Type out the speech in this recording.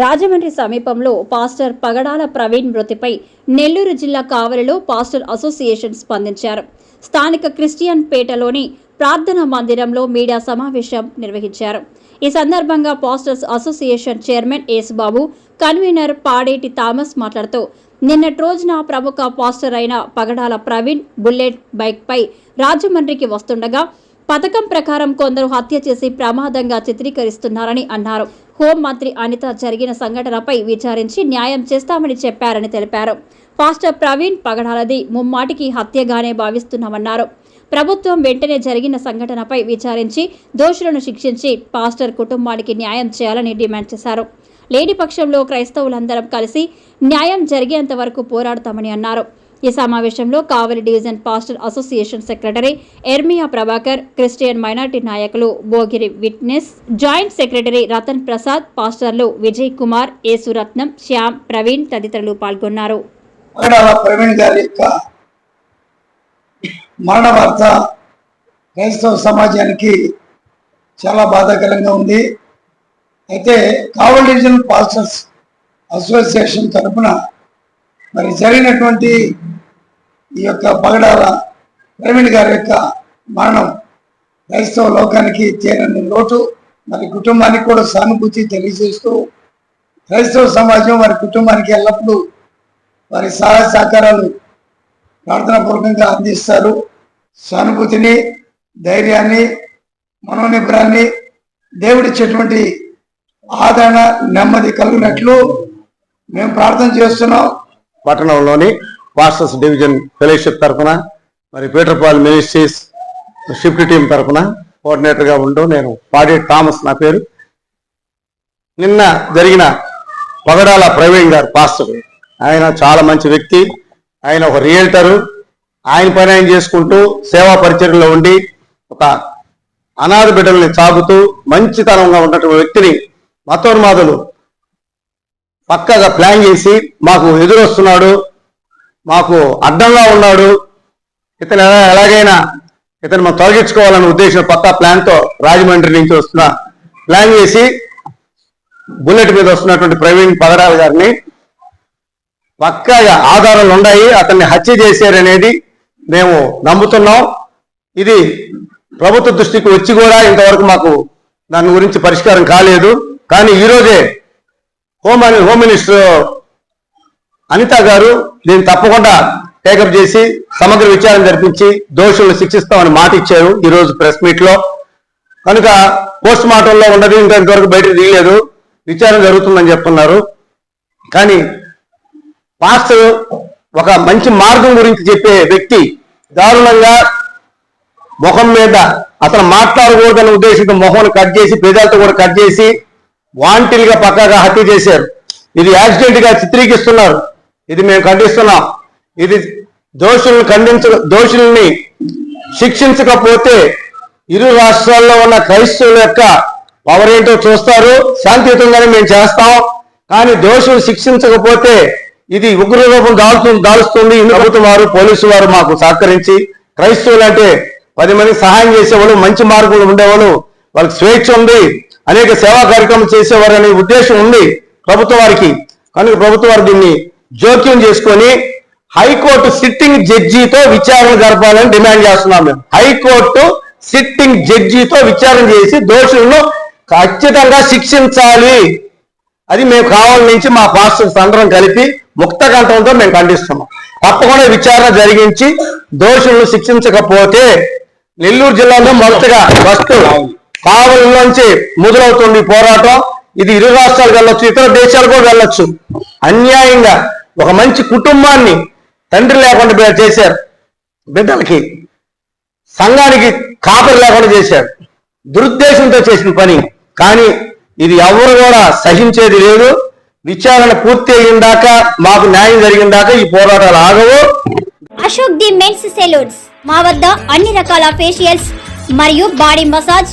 రాజమండ్రి సమీపంలో పాస్టర్ పగడాల ప్రవీణ్ మృతిపై నెల్లూరు జిల్లా కావలిలో పాస్టర్ అసోసియేషన్ స్పందించారు. స్థానిక క్రిస్టియన్ పేటలోని ప్రార్థనా మందిరంలో మీడియా సమావేశం నిర్వహించారు. ఈ సందర్భంగా pastors association chairman Yesubabu convener Padeti Thomas మాట్లాడుతూ నిన్నటి రోజున ప్రముఖ పాస్టర్ అయిన పగడాల ప్రవీణ్ బుల్లెట్ బైక్పై రాజమండ్రికి వస్తుండగా పథకం ప్రకారం కొందరు హత్య చేసి ప్రమాదంగా చిత్రీకరిస్తున్నారని అన్నారు. హోంమంత్రి అనిత జరిగిన సంఘటనపై విచారించి న్యాయం చేస్తామని చెప్పారని తెలిపారు. పాస్టర్ ప్రవీణ్ పగడాలది ముమ్మాటికి హత్యగానే భావిస్తున్నామన్నారు. ప్రభుత్వం వెంటనే జరిగిన సంఘటనపై విచారించి దోషులను శిక్షించి పాస్టర్ కుటుంబానికి న్యాయం చేయాలని డిమాండ్ చేశారు. లేని పక్షంలో క్రైస్తవులందరం కలిసి న్యాయం జరిగేంత వరకు పోరాడతామని అన్నారు. ఈ సమావేశంలో Kavali division pastor association secretary Yermiya Prabhakar Christian minority నాయకులు Bogiri witness joint secretary Ratan Prasad పాస్టర్లు విజయ్ కుమార్ యేసురత్నం శ్యామ్ ప్రవీణ్ తదితరులు పాల్గొన్నారు. ప్రవీణ్ గారి యొక్క మరణ వార్త క్రైస్తవ సమాజానికి చాలా బాధాకరంగా ఉంది. అయితే కావలి డివిజన్ పాస్టర్స్ అసోసియేషన్ తరఫున మరి జరిగినటువంటి ఈ యొక్క పగడాల ప్రవీణ్ గారి యొక్క మరణం క్రైస్తవ లోకానికి చేరని లోటు. మరి కుటుంబానికి కూడా సానుభూతి తెలియజేస్తూ క్రైస్తవ సమాజం వారి కుటుంబానికి ఎల్లప్పుడూ వారి సహాయ సహకారాలు ప్రార్థనాపూర్వకంగా అందిస్తారు. సానుభూతిని ధైర్యాన్ని మనోనిబ్రాన్ని దేవుడిచ్చేటువంటి ఆదరణ నెమ్మది కలిగినట్లు మేము ప్రార్థన చేస్తున్నాం. పట్టణంలోని పాస్టర్స్ డివిజన్ ఫెలోషిప్ తరఫున మరి పీటర్పాల్ మినిస్ట్రీస్ షిఫ్ట్ టీం తరఫున కోఆర్డినేటర్గా ఉంటూ నేను పాడే థామస్ నా పేరు. నిన్న జరిగిన పగడాల ప్రవీణ్ గారు పాస్టర్. ఆయన చాలా మంచి వ్యక్తి. ఆయన ఒక రియల్టరు. ఆయన పని ఆయన చేసుకుంటూ సేవా పరిచయంలో ఉండి ఒక అనాథ బిడ్డల్ని సాగుతూ మంచితనంగా ఉన్నటువంటి వ్యక్తిని మతోన్మాదులు పక్కగా ప్లాన్ చేసి మాకు ఎదురొస్తున్నాడు మాకు అడ్డంగా ఉన్నాడు. ఇతను ఎలా ఎలాగైనా ఇతను మనం తొలగించుకోవాలనే ఉద్దేశం పక్కా ప్లాన్తో రాజమండ్రి నుంచి వస్తున్న ప్లాన్ చేసి బుల్లెట్ మీద వస్తున్నటువంటి ప్రవీణ్ పదరావు గారిని పక్కాగా ఆధారాలు ఉన్నాయి అతన్ని హత్య చేశారనేది మేము నమ్ముతున్నాం. ఇది ప్రభుత్వ దృష్టికి వచ్చి కూడా ఇంతవరకు మాకు దాని గురించి పరిష్కారం కాలేదు. కానీ ఈరోజే హోమ్ హోమ్ మినిస్టర్ అనిత గారు దీన్ని తప్పకుండా టేకప్ చేసి సమగ్ర విచారణ జరిపించి దోషులను శిక్షిస్తామని మాట ఇచ్చారు ఈరోజు ప్రెస్ మీట్లో. కనుక పోస్ట్ మార్టంలో ఉండదు ఇంకా ఇంతవరకు బయటకు తీయలేదు. విచారణ జరుగుతుందని చెప్తున్నారు. కానీ పాస్టర్ ఒక మంచి మార్గం గురించి చెప్పే వ్యక్తి దారుణంగా ముఖం మీద అతను మాట్లాడకూడదనే ఉద్దేశంతో మొహం కట్ చేసి పేదాలతో కూడా కట్ చేసి వాంటిల్గా పక్కాగా హత్య చేశారు. ఇది యాక్సిడెంట్గా చిత్రీకరిస్తున్నారు. ఇది మేము ఖండిస్తున్నాం. ఇది దోషులను ఖండించ దోషుల్ని శిక్షించకపోతే ఇరు రాష్ట్రాల్లో ఉన్న క్రైస్తవుల యొక్క పవర్ ఏంటో చూస్తారు. శాంతియుతంగానే మేము చేస్తాం. కానీ దోషులు శిక్షించకపోతే ఇది ఉగ్రరూపం రూపం దాలుస్తుంది దాల్స్తుంది ప్రభుత్వం వారు పోలీసు వారు మాకు సహకరించి క్రైస్తవులు అంటే పది మంది సహాయం చేసేవాళ్ళు మంచి మార్గంలో ఉండేవాళ్ళు. వాళ్ళకి స్వేచ్ఛ ఉంది. అనేక సేవా కార్యక్రమాలు చేసేవారనే ఉద్దేశం ఉంది ప్రభుత్వ వారికి కనుక ప్రభుత్వ వారు దీన్ని జోక్యం చేసుకొని హైకోర్టు సిట్టింగ్ జడ్జితో విచారణ జరపాలని డిమాండ్ చేస్తున్నాం మేము. హైకోర్టు సిట్టింగ్ జడ్జితో విచారణ చేసి దోషులను ఖచ్చితంగా శిక్షించాలి. అది మేము కావాల నుంచి మా పాస్టర్స్ అందరం కలిపి ముక్త కంఠంతో మేము ఖండిస్తున్నాం. తప్పకుండా విచారణ జరిగించి దోషులను శిక్షించకపోతే నెల్లూరు జిల్లాలో మొదటగా ఫస్ట్ కావలిలోంచి మొదలవుతుంది పోరాటం. ఇది ఇరు రాష్ట్రాలు వెళ్ళొచ్చు ఇతర దేశాలు కూడా వెళ్ళొచ్చు. అన్యాయంగా ఒక మంచి కుటుంబాన్ని తండ్రి లేకుండా చేశారు. బిడ్డలకి సంఘానికి కాపరి లేకుండా చేశారు. దురుద్దేశంతో చేసిన పని. కానీ ఇది ఎవరు కూడా సహించేది లేదు. విచారణ పూర్తి అయిన దాకా మాకు న్యాయం జరిగిన దాకా ఈ పోరాటాలు ఆగవు. Ashok the men's salons. మా వద్ద అన్ని రకాల ఫేషియల్స్ మరియు బాడీ మసాజ్